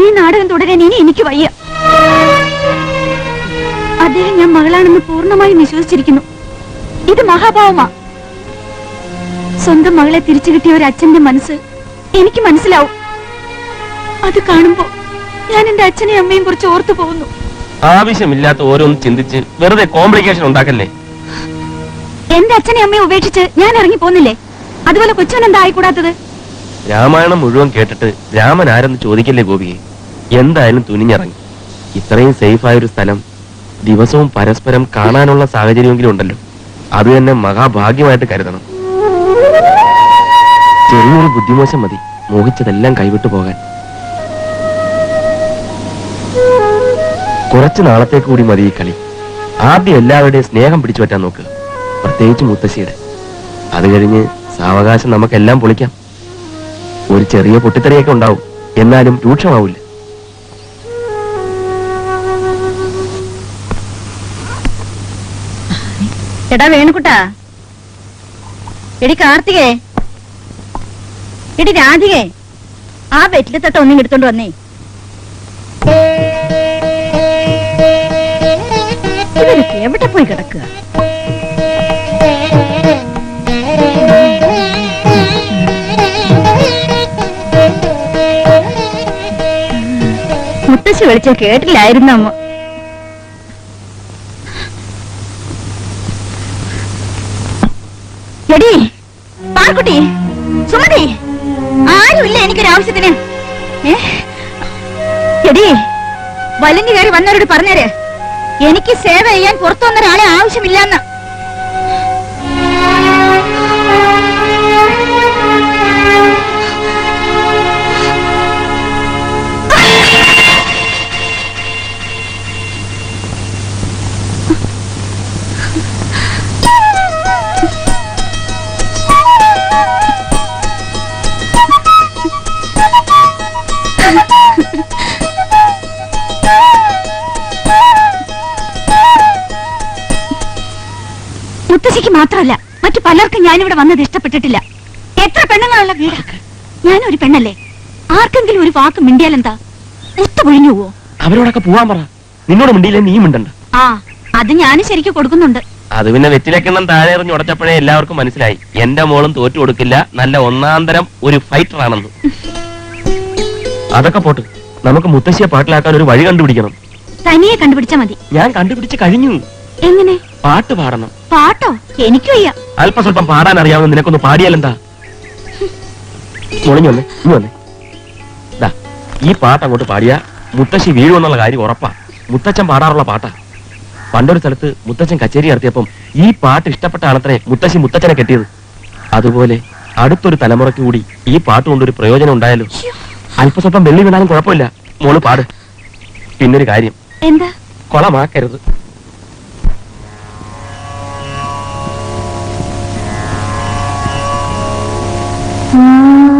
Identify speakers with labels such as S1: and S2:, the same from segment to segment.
S1: ഈ നാടകം തുടരാൻ ഇനി എനിക്ക് വയ്യ. അദ്ദേഹം ഞാൻ മകളാണെന്ന് പൂർണമായും വിശ്വസിച്ചിരിക്കുന്നു. ഇത് മഹാഭാവമാ സ്വന്തം മകളെ തിരിച്ചു കിട്ടിയ ഒരു അച്ഛന്റെ മനസ്സ് എനിക്ക് മനസ്സിലാവും. അത് കാണുമ്പോ ഞാൻ എന്റെ അച്ഛനെയും അമ്മയും കുറിച്ച് ഓർത്തു പോകുന്നു.
S2: ആവശ്യമില്ലാത്ത ഓരോന്ന് ചിന്തിച്ച് വെറുതെ കോംപ്ലിക്കേഷൻ ഉണ്ടാക്കല്ലേ?
S1: എന്റെ അച്ഛനെയും അമ്മയെ ഉപേക്ഷിച്ച് ഞാൻ ഇറങ്ങി പോന്നില്ലേ? അതുപോലെ കൊച്ചു എന്താ ആയിക്കൂടാത്തത്?
S2: രാമായണം മുഴുവൻ കേട്ടിട്ട് രാമൻ ആരെന്ന് ചോദിക്കല്ലേ ഗോപിയെ? എന്തായാലും തുനിഞ്ഞിറങ്ങി. ഇത്രയും സേഫ് ആയ ഒരു സ്ഥലം ദിവസവും പരസ്പരം കാണാനുള്ള സാഹചര്യമെങ്കിലും ഉണ്ടല്ലോ. അത് തന്നെ മഹാഭാഗ്യമായിട്ട് കരുതണം. ചെറിയൊരു ബുദ്ധിമോശം മതി. മോഹിച്ചതെല്ലാം കൈവിട്ടു പോകാൻ. കുറച്ചു നാളത്തേക്ക് കൂടി മതി ഈ കളി. ആദ്യം എല്ലാവരുടെയും സ്നേഹം പിടിച്ചു പറ്റാൻ നോക്കുക പ്രത്യേകിച്ച് മുത്തശ്ശിയുടെ. അത് കഴിഞ്ഞ് സാവകാശം നമുക്കെല്ലാം പൊളിക്കാം. ഒരു ചെറിയ പൊട്ടിത്തെറിയൊക്കെ ഉണ്ടാവും. എന്നാലും രൂക്ഷമാവില്ല.
S1: എടാ വേണുക്കുട്ടാ. എടി കാർത്തികേ. എടി രാധികേ. ആ ബെറ്റിലെ തട്ട ഒന്നും എടുത്തോണ്ട് വന്നേ. എവിടെ പോയി കിടക്കുക? മുത്തശ്ശി വിളിച്ച കേട്ടില്ലായിരുന്നു അമ്മ? എടി പാർക്കുട്ടി സുമതി. ആരുമില്ല എനിക്കൊരാവശ്യത്തിന്? എടി വലിഞ്ഞു കയറി വന്നവരോട് പറഞ്ഞേര്. എനിക്ക് സേവ ചെയ്യാൻ പുറത്തു വന്ന ഒരാളെ ആവശ്യമില്ലെന്ന്. മുത്തശ്ശിക്ക് മാത്രമല്ല മറ്റു പലർക്കും ഞാനിവിടെ വന്നത് ഇഷ്ടപ്പെട്ടിട്ടില്ല. എത്ര പെണ്ണുങ്ങളുള്ള വീട്? ഞാനൊരു പെണ്ണല്ലേ? ആർക്കെങ്കിലും ഒരു വാക്ക് മിണ്ടിയാലെന്താ? ഒത്തു പൊഴിഞ്ഞു പോവോ
S2: അവരോടൊക്കെ പോവാൻ പറ. നിന്നോട് മിണ്ടിയില്ലേ നീ മിണ്ടണ്ട.
S1: ആ അത് ഞാനും ശരിക്കും കൊടുക്കുന്നുണ്ട്.
S2: അത് പിന്നെ വെറ്റിലേക്കെന്നും താഴെ എറിഞ്ഞ് ഉടച്ചപ്പോഴേ എല്ലാവർക്കും മനസ്സിലായി. എന്റെ മോളും തോറ്റു കൊടുക്കില്ല നല്ല ഒന്നാന്തരം ഒരു ഫൈറ്റർ ആണെന്ന് അതൊക്കെ പോട്ട്. നമുക്ക് മുത്തശ്ശിയെ പാട്ടിലാക്കാൻ ഒരു വഴി കണ്ടുപിടിക്കണം.
S1: തനിയെ കണ്ടുപിടിച്ചാ മതി.
S2: ഞാൻ കണ്ടുപിടിച്ച് കഴിഞ്ഞു.
S1: എങ്ങനെ?
S2: പാട്ട് പാടണം.
S1: പാട്ടോ? എനിക്കും വയ്യ
S2: അല്പം സ്വല്പം പാടാൻ അറിയാവുന്ന നിനക്കൊന്ന് പാടിയാലെന്താ മുളിഞ്ഞു വന്നേ ഇനി വന്നേ. ദാ, ഈ പാട്ട് അങ്ങോട്ട് പാടിയാ മുത്തശ്ശി വീഴുമെന്നുള്ള കാര്യം ഉറപ്പാ. മുത്തച്ഛൻ പാടാറുള്ള പാട്ടാ. പണ്ടൊരു സ്ഥലത്ത് മുത്തച്ഛൻ കച്ചേരി നടത്തിയപ്പം ഈ പാട്ട് ഇഷ്ടപ്പെട്ട ആണത്രേ മുത്തശ്ശി മുത്തച്ഛനെ കെട്ടിയത്. അതുപോലെ അടുത്തൊരു തലമുറയ്ക്ക് കൂടി ഈ പാട്ട് കൊണ്ടൊരു പ്രയോജനം ഉണ്ടായാലോ? അല്പസ്വല്പം വെള്ളി വീണാലും കുഴപ്പമില്ല. മോൾ പാട്. പിന്നൊരു കാര്യം.
S1: എന്താ?
S2: കൊളമാക്കരുത്.
S3: Mm-hmm.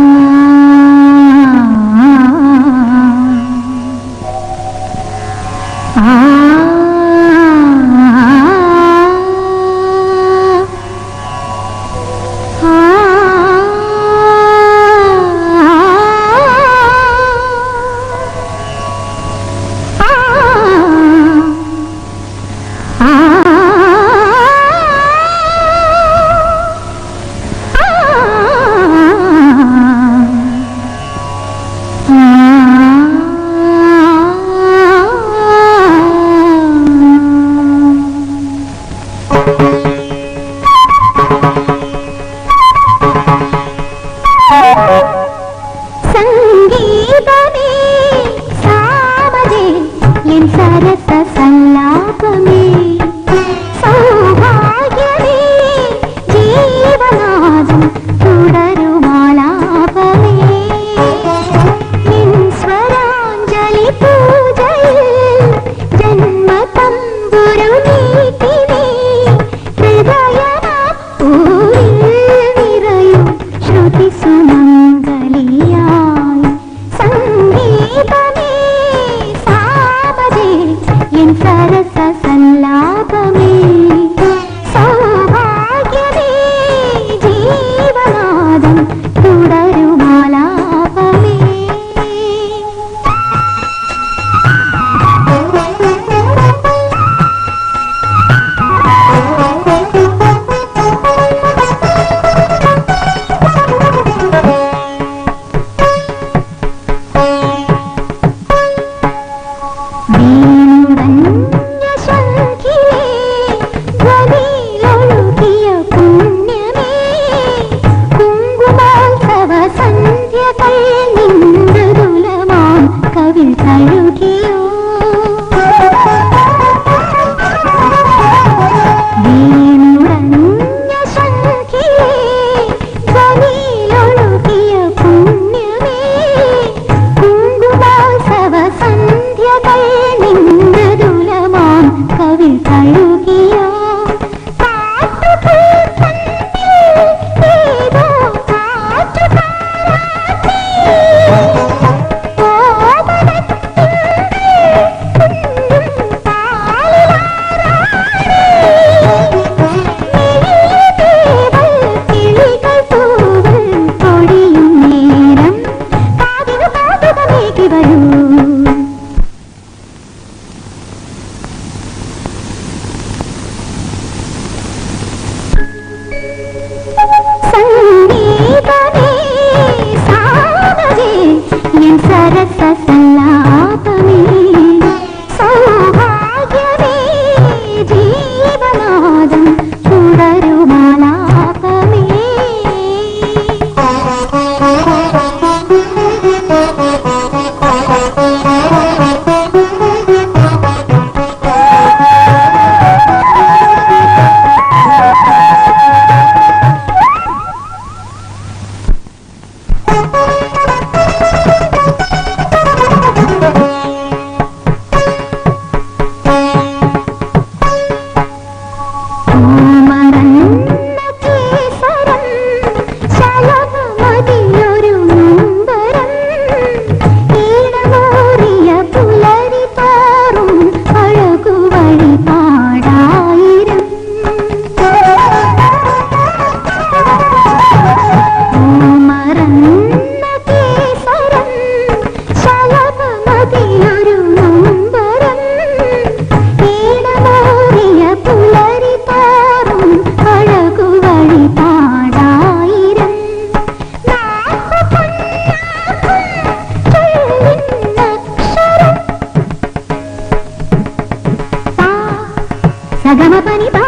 S3: సగమ పని బా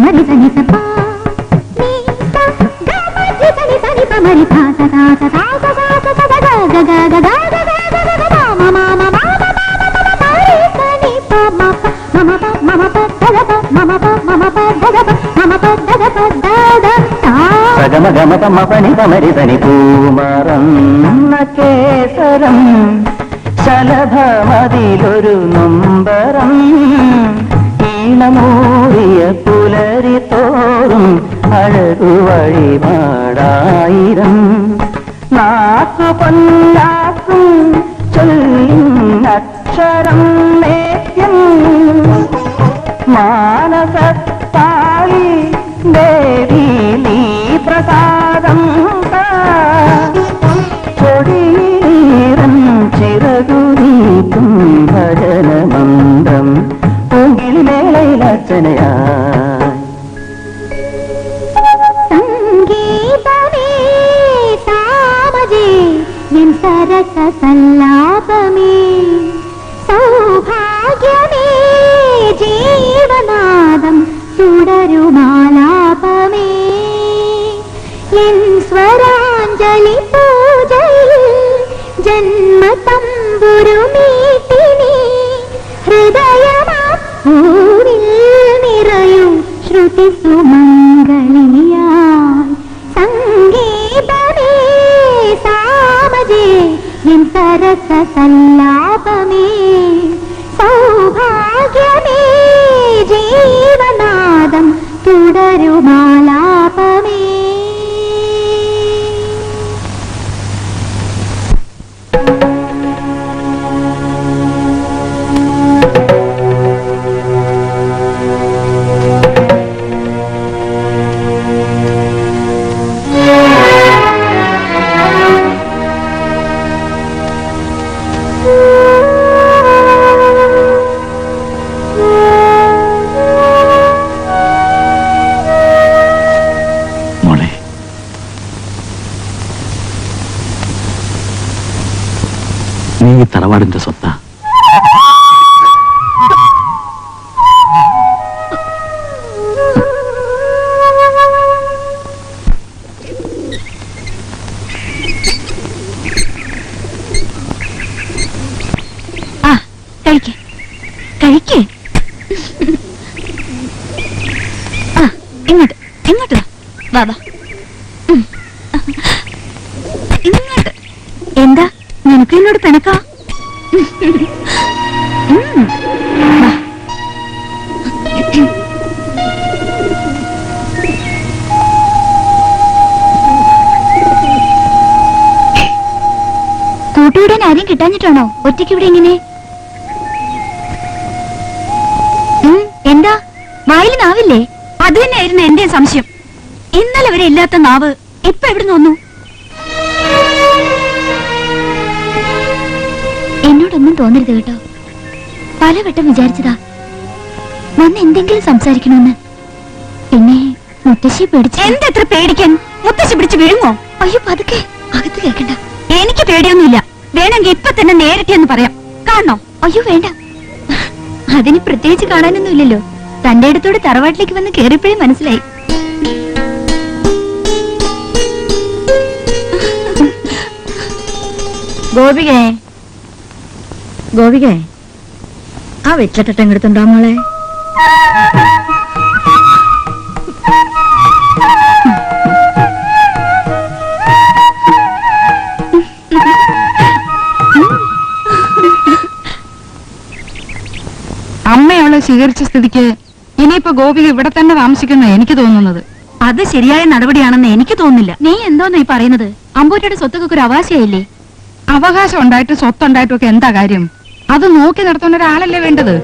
S3: మరి పని సపా మరి
S4: గమ గమ గమ పని గమరి పని పూమారం కేసరం ശലഭമതിലൊരു നൊമ്പരം ഈണമോടിയ പുലരി തോറും അഴകു വഴിപാടായിരം. നാക്കു പൊന്നാക്കും ചൊല്ലിൻ അക്ഷരം നേത്യം മാനസത്താളി ദേവി നീ പ്രസാദ గురుమీట നീ ഈ തറവാടിന്റെ സ്വത്താ.
S1: ആ കഴിക്കേ. കഴിക്കേ. ആ ഇങ്ങോട്ട് ഇങ്ങോട്ട് വാ വാ. നിനക്ക് എന്നോട് പിണക്കാ. കൂട്ടുകൂടാൻ ആരെയും കിട്ടാഞ്ഞിട്ടാണോ? ഒറ്റയ്ക്ക് ഇവിടെ ഇങ്ങനെ? എന്താ? വായിൽ നാവില്ലേ? അത് തന്നെയായിരുന്നു എന്റെ സംശയം. ഇന്നലെ വരെ ഇല്ലാത്ത നാവ് എന്നോടൊന്നും തോന്നരുത് കേട്ടോ. പലവട്ടം വിചാരിച്ചതാ. വന്ന് എന്തെങ്കിലും സംസാരിക്കണമെന്ന് പിന്നെ മുത്തശ്ശി പേടിച്ചു എന്തെത്ര പേടിക്കാൻ? മുത്തശ്ശി പിടിച്ച് വീഴുമോ അയ്യോ പതുക്കെ. അകത്ത് കേൾക്കണ്ട. എനിക്ക് പേടിയൊന്നുമില്ല. വേണമെങ്കിൽ ഇപ്പൊ തന്നെ നേരിട്ട് എന്ന് പറയാം. കാണണോ? അയ്യോ വേണ്ട. അതിന് പ്രത്യേകിച്ച് കാണാനൊന്നുമില്ലല്ലോ. തന്റെ അടുത്തോട് തറവാട്ടിലേക്ക് വന്ന് കേറിയപ്പോഴേ മനസ്സിലായി. ഗോപികേ ഗോപികേ ആ വെച്ചട്ടം എടുത്തുണ്ടോ മോളെ?
S5: അമ്മയവളെ സ്വീകരിച്ച സ്ഥിതിക്ക് ഇനിയിപ്പോ ഗോപിക ഇവിടെ തന്നെ താമസിക്കുന്ന എനിക്ക് തോന്നുന്നത്.
S1: അത് ശരിയായ നടപടിയാണെന്ന് എനിക്ക് തോന്നില്ല നീ എന്തോന്നാ ഈ പറയുന്നത്? അമ്പൂറ്റയുടെ സ്വത്തൊക്കെ ഒരു അവകാശമായില്ലേ?
S5: അവകാശം ഉണ്ടായിട്ട് സ്വത്തുണ്ടായിട്ടും ഒക്കെ എന്താ കാര്യം? അത് നോക്കി നടത്തുന്ന ഒരാളല്ലേ വേണ്ടത്?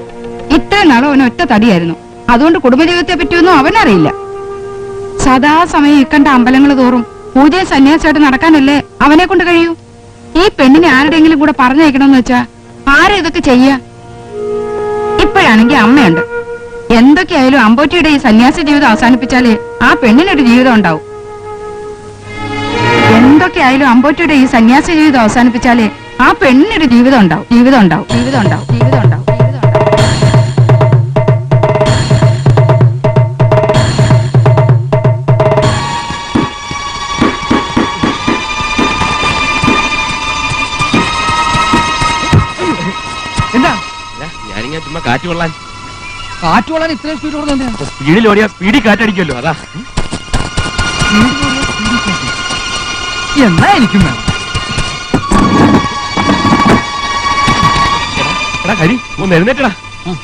S5: ഇത്രയും നാളും അവൻ ഒറ്റ തടിയായിരുന്നു. അതുകൊണ്ട് കുടുംബജീവിതത്തെ പറ്റിയൊന്നും അവനറിയില്ല. സദാസമയം ഇക്കണ്ട അമ്പലങ്ങൾ തോറും പൂജയും സന്യാസമായിട്ട് നടക്കാനല്ലേ അവനെ കൊണ്ട് കഴിയൂ? ഈ പെണ്ണിനെ ആരുടെയെങ്കിലും കൂടെ പറഞ്ഞയക്കണമെന്ന് വെച്ചാ ആരും ഇതൊക്കെ ചെയ്യ? ഇപ്പോഴാണെങ്കിൽ അമ്മയുണ്ട്. എന്തൊക്കെയായാലും അമ്പോറ്റിയുടെ ഈ സന്യാസ ജീവിതം അവസാനിപ്പിച്ചാലേ ആ പെണ്ണിനൊരു ജീവിതം ഉണ്ടാവും. എന്തൊക്കെയായാലും അമ്പോറ്റിയുടെ ഈ സന്യാസ ജീവിതം അവസാനിപ്പിച്ചാലേ ആ പെണ്ണിനൊരു ജീവിതം ഉണ്ടാവും. ജീവിതം ഉണ്ടാവും. ജീവിതം ഉണ്ടാവും. ജീവിതം ഉണ്ടാവും.
S6: എന്താ?
S2: ഞാനിങ്ങനെ ചുമ്മാ കാറ്റ് കൊള്ളാൻ.
S6: കാറ്റ് കൊള്ളാൻ ഇത്രയും സ്പീഡ് കൊടുത്തെന്താ
S2: സ്പീഡിൽ ഓടിയാ സ്പീഡിൽ കാറ്റടിക്കുമല്ലോ അതാ.
S6: എന്നാ എനിക്കും വേണം.
S2: എടാ ഹരി ഒന്ന് എഴുന്നേറ്റടാ.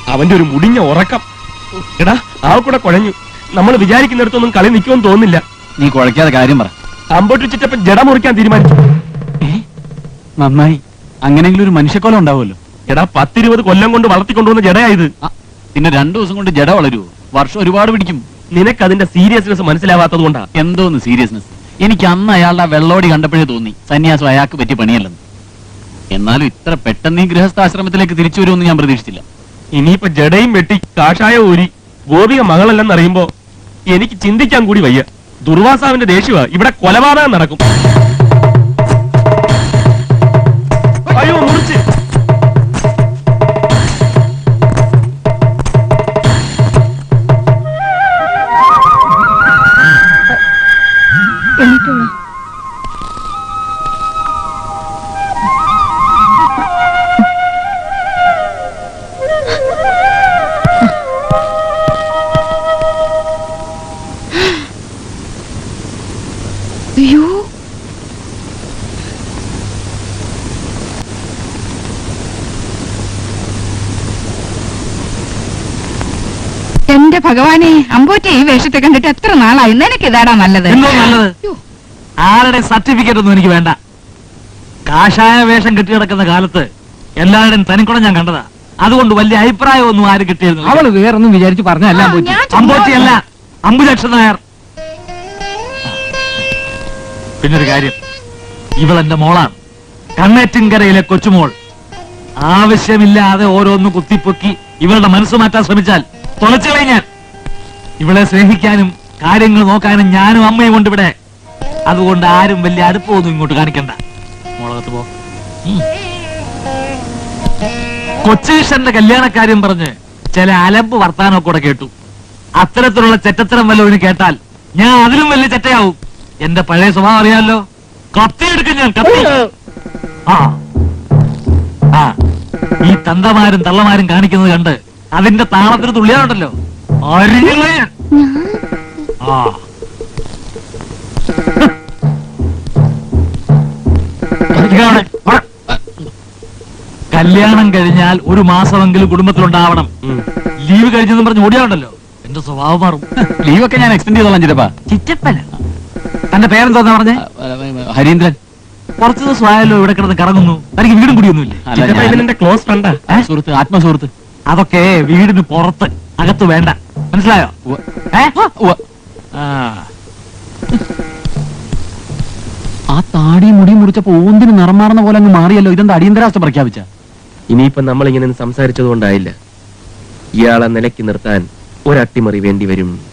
S2: അവന്റെ ഒരു മുടിഞ്ഞ ഉറക്കം. എടാ ആ കൂടെ കുഴഞ്ഞു. നമ്മൾ വിചാരിക്കുന്നിടത്തൊന്നും കളി നിൽക്കുമെന്ന് തോന്നില്ല
S7: നീ കുഴക്കാതെ കാര്യം പറ.
S2: അമ്പോട്ട് ചുറ്റപ്പൻ ജട മുറിക്കാൻ തീരുമാനിച്ചു.
S7: നന്നായി. അങ്ങനെങ്കിലും ഒരു മനുഷ്യക്കൊലം ഉണ്ടാവുമല്ലോ.
S2: എടാ പത്തിരുപത് കൊല്ലം കൊണ്ട് വളർത്തിക്കൊണ്ടുവന്ന ജടയായത്.
S7: ആ, പിന്നെ രണ്ടു ദിവസം കൊണ്ട് ജട വളരുവോ? വർഷം ഒരുപാട് പിടിക്കും.
S2: നിനക്ക് അതിന്റെ സീരിയസ്നെസ് മനസ്സിലാവാത്തത് കൊണ്ടാ.
S7: എന്തോന്ന് സീരിയസ്നെസ് എനിക്ക് അന്ന് അയാളുടെ ആ വെള്ളോടി കണ്ടപ്പോഴേ തോന്നി. സന്യാസം അയാൾക്ക് പറ്റിയ പണിയല്ലെന്ന്. എന്നാലും ഇത്ര പെട്ടെന്ന് ഈ ഗൃഹസ്ഥാശ്രമത്തിലേക്ക് തിരിച്ചു വരുമെന്ന് ഞാൻ പ്രതീക്ഷിച്ചില്ല.
S2: ഇനിയിപ്പോ ജഡയും വെട്ടി കാഷായ ഊരി ഗോപിക മകളല്ലെന്നറിയുമ്പോ എനിക്ക് ചിന്തിക്കാൻ കൂടി വയ്യ. ദുർവാസാവിന്റെ ദേഷ്യവ ഇവിടെ കൊലപാതകം നടക്കും. അയ്യോ മുറിച്ച്.
S5: ഭഗവാനെ അമ്പൂറ്റ ഈ വേഷത്തെ കണ്ടിട്ട് എത്ര നാളായി? നിനക്ക് ഇതാടാ നല്ലത്.
S6: എന്തോ നല്ലത്? ആരുടെ സർട്ടിഫിക്കറ്റ് ഒന്നും എനിക്ക് വേണ്ട. കാഷായ വേഷം കെട്ടിക്കിടക്കുന്ന കാലത്ത് എല്ലാവരുടെയും തനിക്കുടം ഞാൻ കണ്ടതാ. അതുകൊണ്ട് വലിയ അഭിപ്രായമൊന്നും ആരും കിട്ടിയിരുന്നു അവൾ വേറൊന്നും വിചാരിച്ച് പറഞ്ഞല്ല
S5: ആ, ഞാൻ
S6: അമ്പോറ്റി അല്ല അമ്പുലക്ഷൻ നായർ. പിന്നൊരു കാര്യം. ഇവളെന്റെ മോളാണ്. കണ്ണേറ്റിൻകരയിലെ കൊച്ചുമോൾ. ആവശ്യമില്ലാതെ ഓരോന്ന് കുത്തിപ്പൊക്കി ഇവളുടെ മനസ്സ് മാറ്റാൻ ശ്രമിച്ചാൽ തുളച്ചു ഞാൻ ഇവളെ സ്നേഹിക്കാനും കാര്യങ്ങൾ നോക്കാനും ഞാനും അമ്മയും കൊണ്ട് ഇവിടെ. അതുകൊണ്ട് ആരും വലിയ അടുപ്പമൊന്നും ഇങ്ങോട്ട് കാണിക്കണ്ട. മോളകത്ത് പോ. കൊച്ചീഷന്റെ കല്യാണക്കാര്യം പറഞ്ഞ് ചില അലമ്പ് വർത്താനമൊക്കെ കൂടെ കേട്ടു. അത്തരത്തിലുള്ള ചെറ്റത്തരം വല്ലവന് കേട്ടാൽ ഞാൻ അതിലും വലിയ ചെറ്റയാവും. എന്റെ പഴയ സ്വഭാവം അറിയാമല്ലോ കത്തിയെടുക്കും ഞാൻ കത്തി. ആ. ആ. ഈ തന്തമാരും തള്ളമാരും കാണിക്കുന്നത് കണ്ട് അതിന്റെ താളത്തിന് ഞാൻ? ആ. കല്യാണം കഴിഞ്ഞാൽ ഒരു മാസമെങ്കിലും കുടുംബത്തിലുണ്ടാവണം. ലീവ് കഴിഞ്ഞെന്ന് പറഞ്ഞ് ഓടിയാണല്ലോ എന്റെ സ്വഭാവം മാറും.
S7: ലീവൊക്കെ ഞാൻ എക്സ്റ്റെൻഡ് ചെയ്തോളാം ചിറ്റപ്പാ.
S6: ചിറ്റപ്പൻ തന്റെ പേരെന്താന്ന് പറഞ്ഞേ?
S7: ഹരീന്ദ്രൻ.
S6: കുറച്ച് ദിവസം ആയാലോ ഇവിടെ കിടന്ന് കറങ്ങുന്നു. തനിക്ക് വീടും കുടിയൊന്നുമില്ലേ?
S2: ക്ലോസ് ഫ്രണ്ടാ
S7: സുഹൃത്ത് ആത്മസുഹൃത്ത്.
S6: അതൊക്കെ വീടിന് പുറത്ത് അകത്ത് വേണ്ട. മനസ്സിലായോ. ആ.
S7: ആ താടി മുടി മുറിച്ചപ്പോ ഓന്തിന് നിറം മാറുന്ന പോലെ അങ്ങ് മാറിയല്ലോ. ഇതെന്താ അടിയന്തരാവസ്ഥ പ്രഖ്യാപിച്ച?
S2: ഇനിയിപ്പൊ നമ്മൾ ഇങ്ങനെ സംസാരിച്ചത് കൊണ്ടായില്ല ഇയാളെ നിലയ്ക്ക് നിർത്താൻ ഒരട്ടിമറി വേണ്ടി വരും.